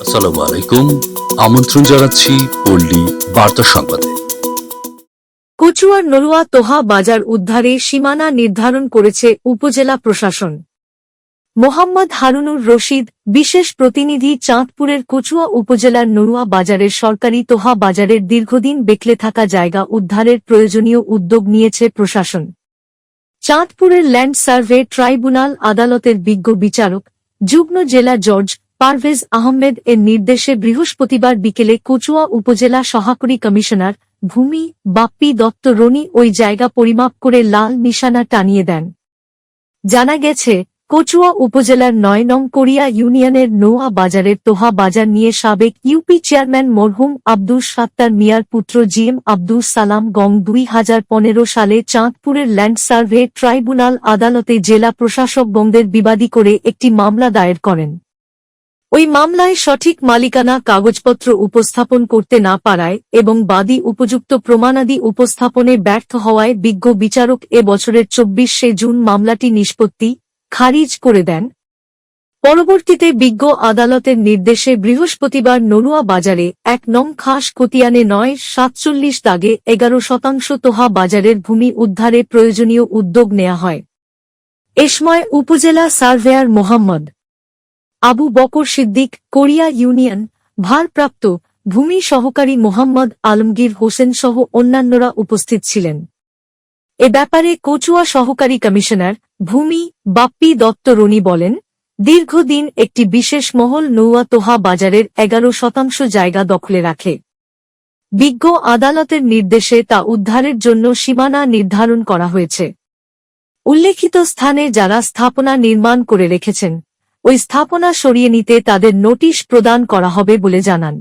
আসসালামু আলাইকুম আমন্ত্রণ জানাচ্ছি পল্লী বার্তা সংবাদে। কচুয়ার নরুয়া তোহা বাজার উদ্ধারে সীমানা নির্ধারণ করেছে উপজেলা প্রশাসন। মোহাম্মদ হারুনুর রশিদ বিশেষ প্রতিনিধি চাঁদপুরের কচুয়া উপজেলার নরুয়া বাজারের সরকারি তোহা বাজারের দীর্ঘদিন বেকলে থাকা জায়গা উদ্ধারের প্রয়োজনীয় উদ্যোগ নিয়েছে প্রশাসন। চাঁদপুরের ল্যান্ড সার্ভে ট্রাইব্যুনাল আদালতের বিজ্ঞ বিচারক, যুগ্ম জেলা জর্জ পারভেজ আহমেদ এর নির্দেশে বৃহস্পতিবার বিকেলে কচুয়া উপজেলা সহকারী কমিশনার ভূমি বাপ্পি দত্ত রনি ওই জায়গা পরিমাপ করে লাল নিশানা টানিয়ে দেন। জানা গেছে কচুয়া উপজেলার নয় নং কোরিয়া ইউনিয়নের নোয়া বাজারের তোহা বাজার নিয়ে সাবেক ইউপি চেয়ারম্যান মরহুম আব্দুল সাত্তার মিয়ার পুত্র জিএম আব্দুল সালাম গং দুই হাজার পনেরো সালে চাঁদপুরের ল্যান্ড সার্ভে ট্রাইব্যুনাল আদালতে জেলা প্রশাসক বঙ্গের বিবাদী করে একটি মামলা দায়ের করেন। ওই মামলায় সঠিক মালিকানা কাগজপত্র উপস্থাপন করতে না পারায় এবং বাদী উপযুক্ত প্রমাণাদি উপস্থাপনে ব্যর্থ হওয়ায় বিজ্ঞ বিচারক এ বছরের চব্বিশে জুন মামলাটি নিষ্পত্তি খারিজ করে দেন। পরবর্তীতে বিজ্ঞ আদালতের নির্দেশে বৃহস্পতিবার নরুয়া বাজারে এক নং খাস কতিয়ানে নয়, সাতচল্লিশ দাগে এগারো শতাংশ তোহা বাজারের ভূমি উদ্ধারে প্রয়োজনীয় উদ্যোগ নেওয়া হয়। এ সময় উপজেলা সার্ভেয়ার মোহাম্মদ আবু বকর সিদ্দিক, কোরিয়া ইউনিয়ন ভারপ্রাপ্ত ভূমি সহকারী মোহাম্মদ আলমগীর হোসেন সহ অন্যান্যরা উপস্থিত ছিলেন। এ ব্যাপারে কচুয়া সহকারী কমিশনার ভূমি বাপ্পি দত্ত রনি বলেন, দীর্ঘদিন একটি বিশেষ মহল নৌয়া তোহা বাজারের এগারো শতাংশ জায়গা দখলে রাখে। বিজ্ঞ আদালতের নির্দেশে তা উদ্ধারের জন্য সীমানা নির্ধারণ করা হয়েছে। উল্লেখিত স্থানে যারা স্থাপনা নির্মাণ করে রেখেছেন, ওই স্থাপনা সরিয়ে নিতে তাদের নোটিশ প্রদান করা হবে বলে জানান।